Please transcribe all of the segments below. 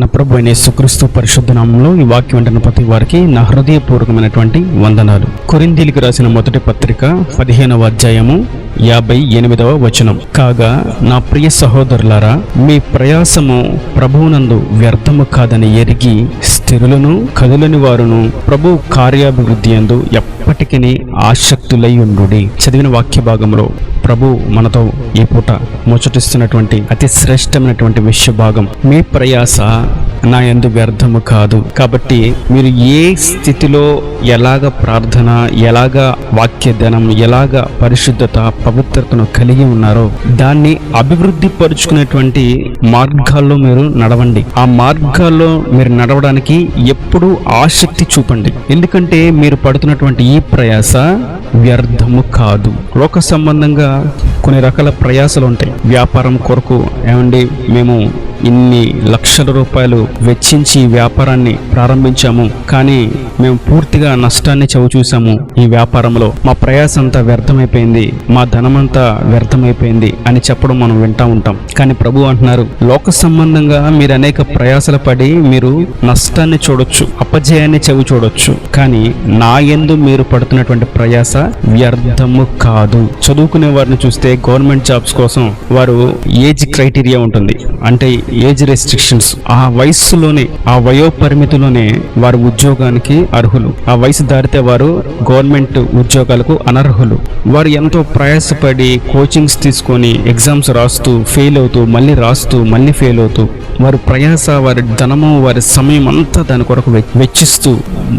మన ప్రభు అయిన సుక్రీస్తు పరిశుద్ధ నామంలో ఈ వాక్యం వెంటనే ప్రతి వారికి నా హృదయపూర్వకమైనటువంటి వందనాలు. కొరిందీలికి రాసిన మొదటి పత్రిక పదిహేనవ అధ్యాయము యాభై ఎనిమిదవ వచనం. కాగా నా ప్రియ సహోదరులారా మీ ప్రయాసము ప్రభువునందు వ్యర్థము కాదని ఎరిగి స్థిరులను కదులని వారును ప్రభు కార్యాభివృద్ధి ఎందు ఎప్పటికీ ఆసక్తులై ఉండు చదివిన వాక్య భాగంలో ప్రభు మనతో ఈ పూట ముచ్చటిస్తున్నటువంటి అతి శ్రేష్టమైనటువంటి విషయ భాగం మీ ప్రయాస నా ఎందు వ్యర్థము కాదు. కాబట్టి మీరు ఏ స్థితిలో ఎలాగ ప్రార్థన ఎలాగ వాక్య ధనం ఎలాగ పరిశుద్ధత పవిత్రతను కలిగి ఉన్నారో దాన్ని అభివృద్ధి పరుచుకునేటువంటి మార్గాల్లో మీరు నడవండి. ఆ మార్గాల్లో మీరు నడవడానికి ఎప్పుడూ ఆసక్తి చూపండి. ఎందుకంటే మీరు పడుతున్నటువంటి ఈ ప్రయాస వ్యర్థము కాదు. లోక సంబంధంగా కొన్ని రకాల ప్రయాసాలు ఉంటాయి. వ్యాపారం కొరకు ఏమండి మేము ఇన్ని లక్షల రూపాయలు వెచ్చించి వ్యాపారాన్ని ప్రారంభించాము. కానీ మేము పూర్తిగా నష్టాన్ని చవి చూసాము ఈ వ్యాపారంలో. మా ప్రయాస అంతా వ్యర్థమైపోయింది మా ధనమంతా వ్యర్థమైపోయింది అని చెప్పడం మనం వింటా ఉంటాం. కానీ ప్రభు అంటున్నారు లోక సంబంధంగా మీరు అనేక ప్రయాసలు పడి మీరు నష్టాన్ని చూడొచ్చు అపజయాన్ని చెవి చూడొచ్చు. కానీ నా ఎందు మీరు పడుతున్నటువంటి ప్రయాస వ్యర్థము కాదు. చదువుకునే వారిని చూస్తే గవర్నమెంట్ జాబ్స్ కోసం వారు ఏజ్ క్రైటీరియా ఉంటుంది. అంటే ఏజ్ రెస్ట్రిక్షన్స్ ఆ వయస్సులోనే ఆ వయో పరిమితిలోనే వారు ఉద్యోగానికి అర్హులు. ఆ వయసు దాటితే వారు గవర్నమెంట్ ఉద్యోగాలకు అనర్హులు. వారు ఎంతో ప్రయాసపడి కోచింగ్స్ తీసుకొని ఎగ్జామ్స్ రాస్తూ ఫెయిల్ అవుతూ మళ్ళీ రాస్తూ మళ్ళీ ఫెయిల్ అవుతూ వారి ప్రయాస వారి ధనము వారి సమయం అంతా దాని కొరకు వెచ్చిస్తూ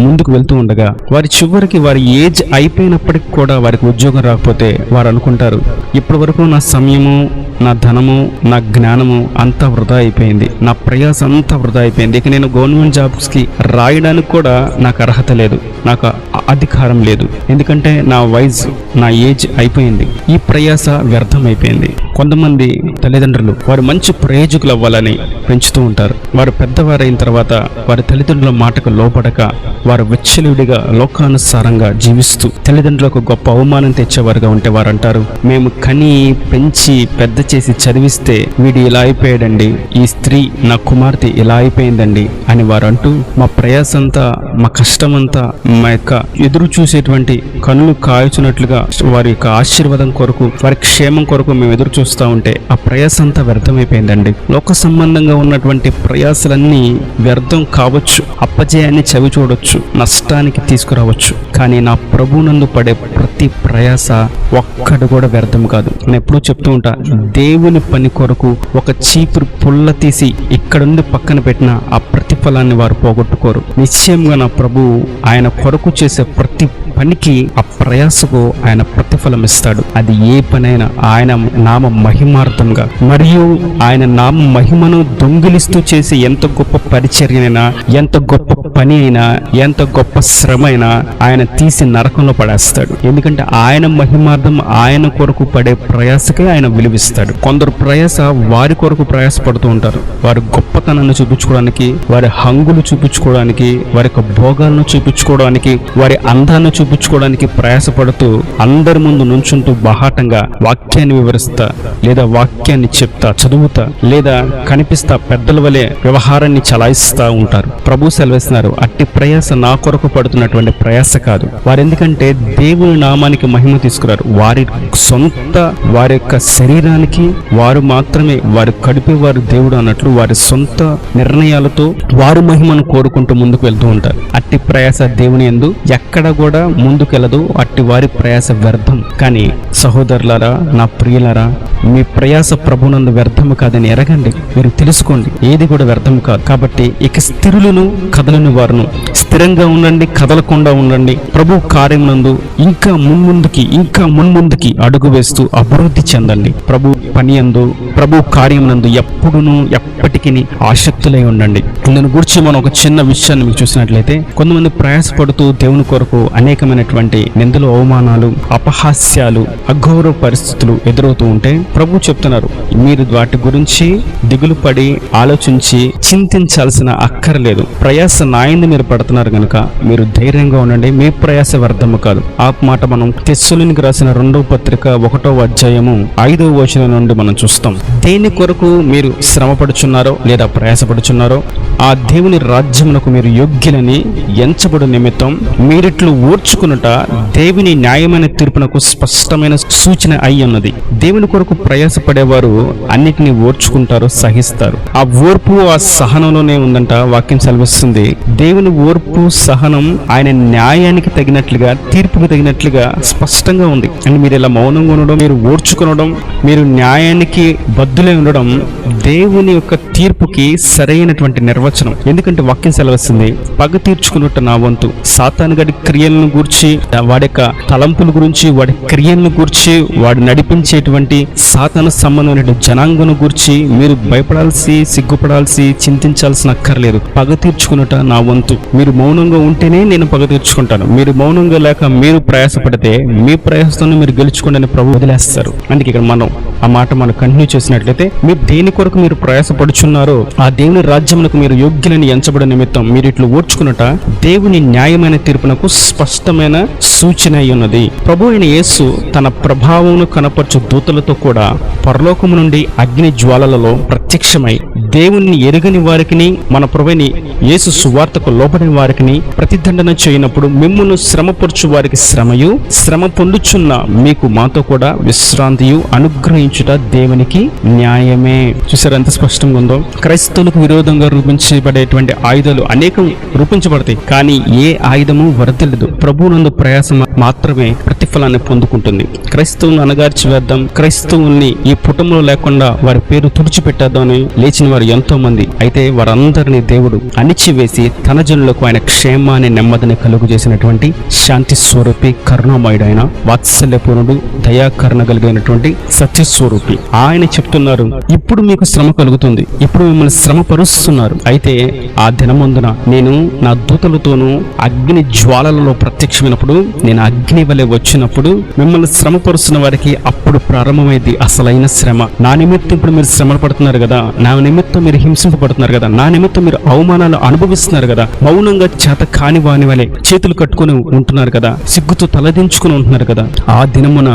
ముందుకు వెళ్తూ ఉండగా వారి చివరికి వారి ఏజ్ అయిపోయినప్పటికి కూడా వారికి ఉద్యోగం రాకపోతే వారు అనుకుంటారు ఇప్పటి వరకు నా సమయము నా ధనము నా జ్ఞానము అంతా వృధా అయిపోయింది. నా ప్రయాస అంతా వృధా అయిపోయింది. ఇక నేను గవర్నమెంట్ జాబ్స్కి రాయడానికి కూడా నాకు అర్హత లేదు. నాకు అధికారం లేదు. ఎందుకంటే నా వయసు నా ఏజ్ అయిపోయింది. ఈ ప్రయాస వ్యర్థం అయిపోయింది కొంతమంది తల్లిదండ్రులు వారు మంచి ప్రయోజకులు అవ్వాలని పెంచుతూ ఉంటారు. వారు పెద్దవారైన తర్వాత వారి తల్లిదండ్రుల మాటకు లోపడక వారు విచ్చలుడిగా లోకానుసారంగా జీవిస్తూ తల్లిదండ్రులకు గొప్ప అవమానం తెచ్చేవారుగా ఉంటే వారు అంటారు మేము కని పెంచి పెద్ద చేసి చదివిస్తే వీడు ఇలా అయిపోయాడండి ఈ స్త్రీ నా కుమార్తె ఇలా అయిపోయిందండి అని వారు అంటూ మా ప్రయాసంతా మా కష్టమంతా మా యొక్క ఎదురు చూసేటువంటి కనులు కాయచున్నట్లుగా వారి యొక్క ఆశీర్వాదం కొరకు వారి క్షేమం కొరకు మేము ఎదురు చూస్తూ ఉంటే ఆ ప్రయాస అంతా వ్యర్థమైపోయిందండి. లోక సంబంధంగా ఉన్నటువంటి ప్రయాసలన్నీ వ్యర్థం కావచ్చు అప్పజయాన్ని చవి చూడొచ్చు నష్టానికి తీసుకురావచ్చు. కానీ నా ప్రభునందు పడే ప్రతి ప్రయాస ఒక్కడు కూడా వ్యర్థం కాదు. నేను ఎప్పుడూ చెప్తూ ఉంటా దేవుని పని కొరకు ఒక చీపురు పుల్ల తీసి ఇక్కడుండి పక్కన పెట్టిన ఆ ప్రతిఫలాన్ని వారు పోగొట్టుకోరు. నిశ్చయంగా నా ప్రభు ఆయన కొరకు చేసే ప్రతి పనికి ఆ ప్రయాసకు ఆయన ప్రతిఫలం ఇస్తాడు అది ఏ పనైనా ఆయన నామ మహిమార్థంగా. మరియు ఆయన నామ మహిమను దొంగిలిస్తూ చేసే ఎంత గొప్ప పరిచర్యనైనా ఎంత గొప్ప పని అయినా ఎంత గొప్ప శ్రమ అయినా ఆయన తీసి నరకంలో పడేస్తాడు. ఎందుకంటే ఆయన మహిమార్థం ఆయన కొరకు పడే ప్రయాసకే ఆయన విలువిస్తాడు. కొందరు ప్రయాస వారి కొరకు ప్రయాస పడుతూ ఉంటారు. వారి గొప్పతనాన్ని చూపించుకోవడానికి వారి హంగులు చూపించుకోవడానికి వారి యొక్క భోగాలను చూపించుకోవడానికి వారి అందాన్ని చూపి చూపించుకోవడానికి ప్రయాసపడుతూ అందరి ముందు నుంచుంటూ బహాటంగా వాక్యాన్ని వివరిస్తా లేదా వాక్యాన్ని చెప్తా చదువుతా లేదా కనిపిస్తా పెద్దల వలె వ్యవహారాన్ని చలాయిస్తా ఉంటారు. ప్రభు సెలవేస్తున్నారు అట్టి ప్రయాస నా కొరకు పడుతున్నటువంటి ప్రయాస కాదు. వారు ఎందుకంటే దేవుని నామానికి మహిమ తీసుకురారు. వారి సొంత వారి యొక్క శరీరానికి వారు మాత్రమే వారు కడిపే వారు దేవుడు అన్నట్లు వారి సొంత నిర్ణయాలతో వారు మహిమను కోరుకుంటూ ముందుకు వెళ్తూ ఉంటారు. అట్టి ప్రయాస దేవుని ఎందు ఎక్కడ కూడా ముందుకెళ్ళదు అట్టి వారి ప్రయాస వ్యర్థం. కానీ సహోదరులారా నా ప్రియులారా మీ ప్రయాస ప్రభునందు వ్యర్థము కాదని ఎరగండి. మీరు తెలుసుకోండి ఏది కూడా వ్యర్థం కాదు. కాబట్టి ఇక స్థిరులను కదలని వారును. స్థిరంగా ఉండండి కదలకుండా ఉండండి. ప్రభు కార్యం నందు ఇంకా మున్ముందుకి ఇంకా మున్ముందుకి అడుగు వేస్తూ అభివృద్ధి చెందండి. ప్రభు పని అందు ప్రభు కార్యమునందు ఎప్పుడును ఎప్పటికీ ఆసక్తులై ఉండండి. దీని గురించి మనం ఒక చిన్న విషయాన్ని మీకు చూసినట్లయితే కొంతమంది ప్రయాసపడుతూ దేవుని కొరకు అనేకమైనటువంటి నిందలు అవమానాలు అపహాస్యాలు అఘోర పరిస్థితులు ఎదురవుతూ ఉంటే ప్రభు చెప్తున్నారు మీరు వాటి గురించి దిగులు పడి ఆలోచించి చింతించాల్సిన అక్కర్లేదు. ప్రయాస నాయంది మీరు పడుతున్నారు కనుక మీరు ధైర్యంగా ఉండండి. మీ ప్రయాస వ్యర్థము కాదు. ఆ మాట మనం తెస్సులునికి రాసిన రెండవ పత్రిక ఒకటో అధ్యాయము ఐదవ వచనం నుండి మనం చూస్తాం. దేని కొరకు మీరు శ్రమపడుచున్నారో లేదా ప్రయాసపడుచున్నారో ఆ దేవుని రాజ్యమునకు మీరు యోగ్యులని ఎంచబడు నిమిత్తం మీరిట్లు ఓర్చుకునుట దేవుని న్యాయమైన తీర్పునకు స్పష్టమైన సూచన అయి ఉన్నది దేవుని కొరకు ప్రయాసపడేవారు అన్నిటినీ ఓర్చుకుంటారు సహిస్తారు. ఆ ఓర్పు ఆ సహనంలోనే ఉందంట వాక్యం సెలవిస్తుంది. దేవుని ఓర్పు సహనం ఆయన న్యాయానికి తగినట్లుగా తీర్పుకు తగినట్లుగా స్పష్టంగా ఉంది. అండ్ మీరు ఇలా మౌనంగా ఉండడం మీరు ఓర్చుకునడం మీరు న్యాయానికి బద్దులై ఉండడం దేవుని యొక్క తీర్పుకి సరైనటువంటి నిర్వచనం. ఎందుకంటే వాక్యం సెలవిస్తుంది పగ తీర్చుకున్నట్టు నా వంతు. సాతాను గడి క్రియలను గూర్చి వాడి యొక్క తలంపుల గురించి వాడి క్రియలను గూర్చి వాడు నడిపించేటువంటి సాతాను సంబంధమైన జనాంగను గూర్చి మీరు భయపడాల్సి సిగ్గుపడాల్సి చింతించాల్సిన అక్కర్లేదు. పగ తీర్చుకున్నట నా వంతు. మీరు మౌనంగా ఉంటేనే నేను పగ తీర్చుకుంటాను. మీరు మౌనంగా లేక మీరు ప్రయాసపడితే మీ ప్రయాసంతో మీరు గెలుచుకోండి ప్రభు వదిలేస్తారు. అందుకే ఇక్కడ మనం ఆ మాట మనం కంటిన్యూ చేస్తాం చేసినట్లయితే మీరు దేని కొరకు మీరు ప్రయాసపడుచున్నారో ఆ దేవుని రాజ్యమునకు మీరు యోగ్యులని ఎంచబడిన నిమిత్తం మీరు ఇట్లు ఓర్చుకున్నట దేవుని న్యాయమైన తీర్పునకు స్పష్టమైన సూచన అయి ఉన్నది. ప్రభు అయిన యేసు తన ప్రభావమును కనపరచు దూతలతో కూడా పరలోకము నుండి అగ్ని జ్వాలలలో ప్రత్యక్షమై దేవుణ్ణి ఎరుగని వారికిని మన ప్రభుని యేసు సువార్తకు లోబడిన వారికిని ప్రతిదండన చేయనప్పుడు మిమ్మును శ్రమపరచు వారికి శ్రమయు శ్రమ పొందుచున్న మీకు మాతో కూడా విశ్రాంతియు అనుగ్రహించుట దేవునికి న్యాయమే. చూసారు ఎంత స్పష్టంగా ఉందో? క్రైస్తవులకు విరోధంగా రూపించబడేటువంటి ఆయుధాలు అనేకం రూపించబడతాయి కానీ ఏ ఆయుధము వరదలేదు ప్రభువునందు ప్రయాసం మాత్రమే ప్రతిఫలాన్ని పొందుకుంటుంది. క్రైస్తవులను అనగార్చి వేద్దాం. క్రైస్తవుల్ని ఈ పుటంలో లేకుండా వారి పేరు తుడిచిపెట్టేద్దామని లేచిన వారు ఎంతో మంది అయితే వారందరినీ దేవుడు అణిచివేసి తన జనులకు ఆయన క్షేమాన్ని నెమ్మదిని కలుగు చేసినటువంటి శాంతి స్వరూపి కరుణామయుడైన వాత్సల్యపూర్ణుడు దయాకరణ కలిగినటువంటి సత్యస్వరూపి ఆయన చెప్తున్నారు ఇప్పుడు మీకు శ్రమ కలుగుతుంది. ఇప్పుడు మిమ్మల్ని శ్రమ పరుస్తున్నారు. అయితే ఆ దినమందున నేను నా దూతలతోనూ అగ్ని జ్వాలలలో ప్రత్యక్షమైనప్పుడు నేను అగ్ని వలె వచ్చినప్పుడు మిమ్మల్ని శ్రమపరుస్తున్న వారికి అప్పుడు ప్రారంభమైంది అసలైన శ్రమ. నా నిమిత్తం ఇప్పుడు మీరు శ్రమ పడుతున్నారు కదా నా నిమిత్తం మీరు హింసింపబడుతున్నారు కదా నా నిమిత్తం మీరు అవమానాలు అనుభవిస్తున్నారు కదా మౌనంగా చేత కాని వాని వలె చేతులు కట్టుకొని ఉంటున్నారు కదా సిగ్గుతో తలదించుకుని ఉంటున్నారు కదా ఆ దినమున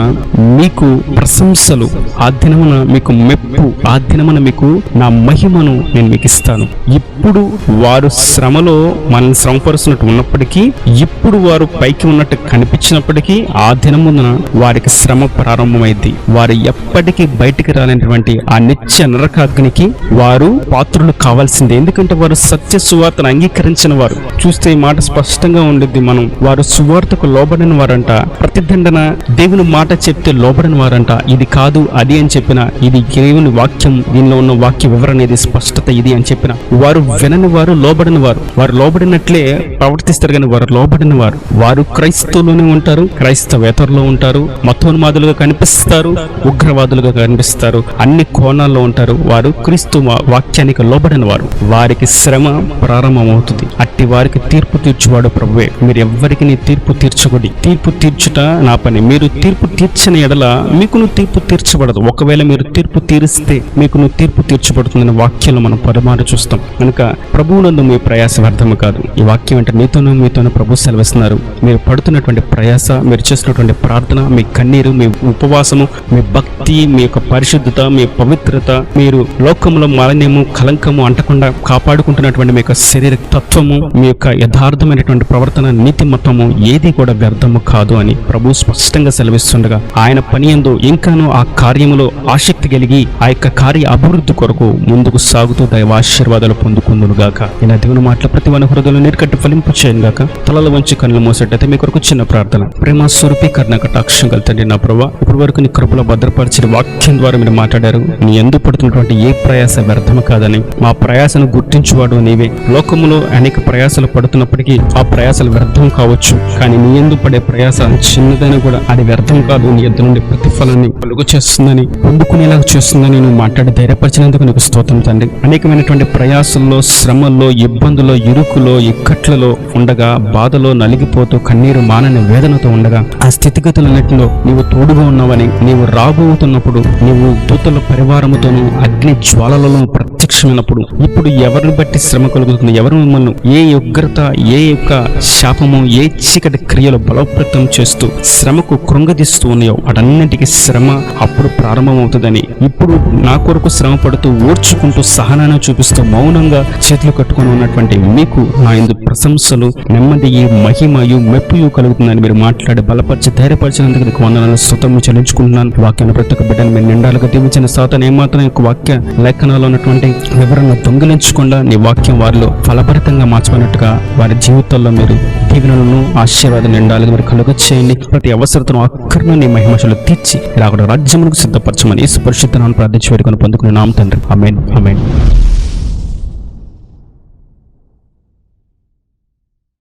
మీకు ప్రశంసలు ఆ దినమున మీకు మెప్పు ఆ దినమున మీకు నా మహిమను నేను మీకు ఇస్తాను. ఇప్పుడు వారు శ్రమలో మనల్ని శ్రమపరుస్తున్నట్టు ఉన్నప్పటికీ ఇప్పుడు వారు పైకి ఉన్నట్టు కనిపించినప్పటికీ ఆ దినమున వారికి శ్రమ ప్రారంభమైంది. వారు ఎప్పటికీ బయటికి రాలేనటువంటి ఆ నిత్య నరకాగ్నికి వారు పాత్రులు కావాల్సిందే. ఎందుకంటే వారు సత్య సువార్తను అంగీకరించిన వారు. చూస్తే ఈ మాట స్పష్టంగా ఉండిద్ది మనం. వారు సువార్తకు లోబడిన వారంట. ప్రతిదండన దేవుని మాట చెప్తే లోబడిన వారంట. ఇది కాదు అది అని చెప్పిన. ఇది దేవుని వాక్యం. దీనిలో ఉన్న వాక్య వివరణ ఇది స్పష్టత ఇది అని చెప్పిన. వారు వినని వారు లోబడిన వారు. వారు లోబడినట్లే ప్రవర్తిస్తారు కానీ వారు లోబడిన వారు. వారు క్రైస్తవులోనే ఉంటారు. క్రైస్తవ వేతరులో ఉంటారు మతోన్మాదులుగా కనిపిస్తారు ఉగ్రవాదులుగా కనిపిస్తారు. అన్ని కోణాల్లో ఉంటారు. వారు క్రీస్తు వాక్యానికి లోబడిన వారు. వారికి శ్రమ ప్రారంభమవుతుంది. అట్టి వారికి తీర్పు తీర్చువాడు ప్రభువే. మీరు ఎవ్వరికి నీ తీర్పు తీర్చకూడదు. తీర్పు తీర్చుట నా పని. మీరు తీర్పు తీర్చని ఎడల మీకును తీర్పు తీర్చబడదు. ఒకవేళ మీరు తీర్పు తీరిస్తే మీకును తీర్పు తీర్చబడుతుందని వాక్యాలు మనం పరిమాణ చూస్తాం. కనుక ప్రభువునందు మీ ప్రయాస వ్యర్థము కాదు. ఈ వాక్యం అంటే నీతోనూ మీతోనూ ప్రభు సెలవిస్తున్నారు. మీరు పడుతున్నటువంటి ప్రయాస మీరు చేస్తున్నటువంటి ప్రార్థన మీ కన్నీరు మీ ఉపవాసము మీ భక్తి మీ యొక్క పరిశుద్ధత మీ పవిత్రత మీరు లోకంలో మాలిన్యము కలంకము అంటకుండా కాపాడుకుంటున్నటువంటి మీ యొక్క శరీర తత్వము మీ యొక్క యథార్థమైనటువంటి ప్రవర్తన నీతిమత్వము ఏది కూడా వ్యర్థము కాదు అని ప్రభు స్పష్టంగా సెలవిస్తుండగా ఆయన పని ఎందు ఇంకాను ఆ కార్యములో ఆసక్తి కలిగి ఆ యొక్క కార్య అభివృద్ధి కొరకు ముందుకు సాగుతూ దైవ ఆశీర్వాదాలు పొందుకుందును ఇలా దేవుని మాటల ప్రతి వన హృదయంలో నీరుకట్టి ఫలింపు చేయను గాక తలలు వంచి కన్నులు మోసేటైతే మీ కొరకు చిన్న ప్రార్థన. ప్రేమ స్వరూపి కర్ణకటాక్షం కలితండి నా ప్రభా ఇప్పటి వరకు నీ కృపలో భద్రపరిచిన వాక్యం ద్వారా మీరు మాట్లాడారు. నీ ఎందు పడుతున్నటువంటి ఏ ప్రయాస వ్యర్థం కాదని మా ప్రయాసను గుర్తించువాడు నీవే. లోకములో అనేక ప్రయాసలు పడుతున్నప్పటికీ ఆ ప్రయాసలు వ్యర్థం కావచ్చు. కానీ నీ ఎందు పడే ప్రయాస చిన్నదైనా కూడా అది వ్యర్థం కాదు. నీ ఎద్దు నుండి ప్రతిఫలాన్ని కలుగు చేస్తుందని పొందుకునేలాగా చేస్తుందని నువ్వు మాట్లాడి ధైర్యపరిచినందుకు నీకు స్తోత్రం తండ్రి. అనేకమైనటువంటి ప్రయాసల్లో శ్రమల్లో ఇబ్బందుల్లో ఇరుకులో ఇక్కట్లలో ఉండగా బాధలో నలిగిపోతూ కన్నీరు మానని వేదనతో ఉండగా ఆ స్థితిగతులన్నిటిలో నీవు తోడుగా ఉన్నావని నీవు రాబోతున్నప్పుడు నీవు దూతల పరివారముతోనూ అగ్ని జ్వాలలలో ప్రత్యక్షమైనప్పుడు ఇప్పుడు ఎవరిని బట్టి శ్రమ కలుగుతుంది? ఎవరు మిమ్మల్ని ఏ ఉగ్రత ఏ యొక్క శాపము ఏ చీకటి క్రియలు బలోపేతం చేస్తూ శ్రమకు కృంగదీస్తూ ఉన్నాయో వాటన్నిటికీ శ్రమ అప్పుడు ప్రారంభమవుతుందని ఇప్పుడు నా కొరకు శ్రమ పడుతూ ఓర్చుకుంటూ సహనాన్ని చూపిస్తూ మౌనంగా చేతులు కట్టుకొని ఉన్నటువంటి మీకు నా ఇందు ప్రశంసలు నెమ్మది మహిమయు మెప్పుయు కలుగుతుందని మీరు మాట్లాడి బలపరిచి ధైర్యపరిచినందుకు నీకు వందనాలు స్తోత్రం చెల్లించుకుంటున్నాను. వాక్యాన్ని ప్రతి ఒక్క బిడ్డను మీరు నిండాలుగా దీవించిన సాతను ఏమాత్రం యొక్క వాక్య లేఖనాల్లో ఉన్నటువంటి వివరణ దొంగిలించకుండా నీ వాక్యం వారిలో ఫలభరితంగా మార్చుకున్నట్టుగా వారి జీవితాల్లో మీరు దీవెనలను ఆశీర్వాదం నిండాలుగా మీరు కలుగ చేయండి. ప్రతి అవసరతను అక్కర్ను నీ మహిమశలు తీర్చి రాకుండా రాజ్యములకు సిద్ధపరచమని సుపరిశుద్ధనాన్ని ప్రార్థించి వేడుకొని పొందుకునే నామ తండ్రి. అమేన్ అమేన్